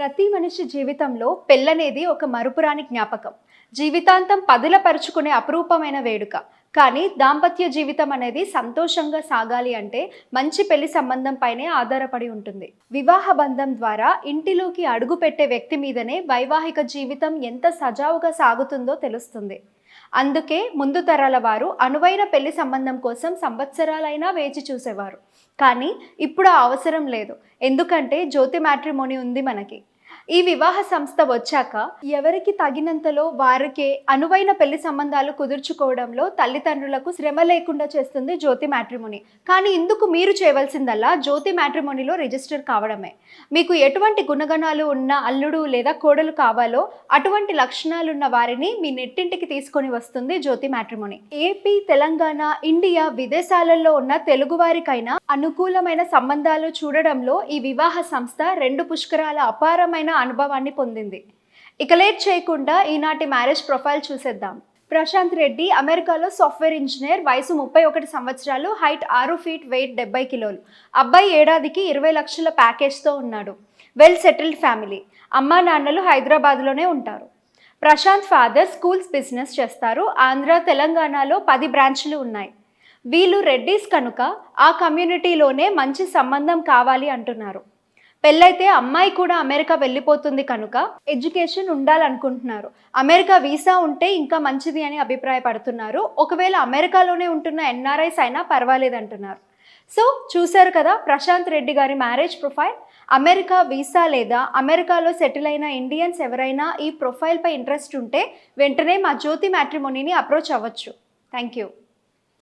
ప్రతి మనిషి జీవితంలో పెళ్ళనేది ఒక మరుపురాని జ్ఞాపకం. జీవితాంతం పదులపరుచుకునే అపురూపమైన వేడుక. కానీ దాంపత్య జీవితం అనేది సంతోషంగా సాగాలి అంటే మంచి పెళ్ళి సంబంధం పైనే ఆధారపడి ఉంటుంది. వివాహ బంధం ద్వారా ఇంటిలోకి అడుగు పెట్టే వ్యక్తి మీదనే వైవాహిక జీవితం ఎంత సజావుగా సాగుతుందో తెలుస్తుంది. అందుకే ముందు తరాల వారు అనువైన పెళ్ళి సంబంధం కోసం సంవత్సరాలైనా వేచి చూసేవారు. కానీ ఇప్పుడు ఆ అవసరం లేదు. ఎందుకంటే జ్యోతి మ్యాట్రిమోని ఉంది మనకి. ఈ వివాహ సంస్థ వచ్చాక ఎవరికి తగినంతలో వారికే అనువైన పెళ్ళి సంబంధాలు కుదుర్చుకోవడంలో తల్లిదండ్రులకు శ్రమ లేకుండా చేస్తుంది జ్యోతి మ్యాట్రిమోని. కానీ ఇందుకు మీరు చేయవలసిందల్లా జ్యోతి మ్యాట్రిమోనిలో రిజిస్టర్ కావడమే. మీకు ఎటువంటి గుణగణాలు ఉన్న అల్లుడు లేదా కోడలు కావాలో అటువంటి లక్షణాలున్న వారిని మీ నెట్టింటికి తీసుకొని వస్తుంది Jyothi matrimony. AP Telangana India విదేశాలలో ఉన్న తెలుగువారికైనా అనుకూలమైన సంబంధాలు చూడడంలో ఈ వివాహ సంస్థ రెండు పుష్కరాల అపారమైన అనుభవాన్ని పొందింది. ఇక లేట్ చేయకుండా ఈనాటి మ్యారేజ్ ప్రొఫైల్ చూసేద్దాం. ప్రశాంత్ రెడ్డి అమెరికాలో సాఫ్ట్వేర్ ఇంజనీర్ వయసు ముప్పై ఒకటి సంవత్సరాలు హైట్ ఆరు ఫీట్ వెయిట్ డెబ్బై కిలోలు. అబ్బాయి ఏడాదికి ఇరవై లక్షల ప్యాకేజ్తో ఉన్నాడు. Well settled family. అమ్మా నాన్నలు హైదరాబాద్లోనే ఉంటారు. ప్రశాంత్ ఫాదర్ స్కూల్స్ బిజినెస్ చేస్తారు. ఆంధ్ర తెలంగాణలో పది బ్రాంచ్లు ఉన్నాయి. వీళ్ళు రెడ్డీస్ కనుక ఆ కమ్యూనిటీలోనే మంచి సంబంధం కావాలి అంటున్నారు. పెళ్ళైతే అమ్మాయి కూడా అమెరికా వెళ్ళిపోతుంది కనుక ఎడ్యుకేషన్ ఉండాలనుకుంటున్నారు. అమెరికా వీసా ఉంటే ఇంకా మంచిది అని అభిప్రాయపడుతున్నారు. ఒకవేళ అమెరికాలోనే ఉంటున్న ఎన్ఆర్ఐస్ అయినా పర్వాలేదంటున్నారు. సో చూశారు కదా ప్రశాంత్ రెడ్డి గారి మ్యారేజ్ ప్రొఫైల్? అమెరికా వీసా లేదా అమెరికాలో సెటిల్ అయిన ఇండియన్స్ ఎవరైనా ఈ ప్రొఫైల్పై ఇంట్రెస్ట్ ఉంటే వెంటనే మా జ్యోతి మ్యాట్రిమోనీని అప్రోచ్ అవ్వచ్చు. Thank you.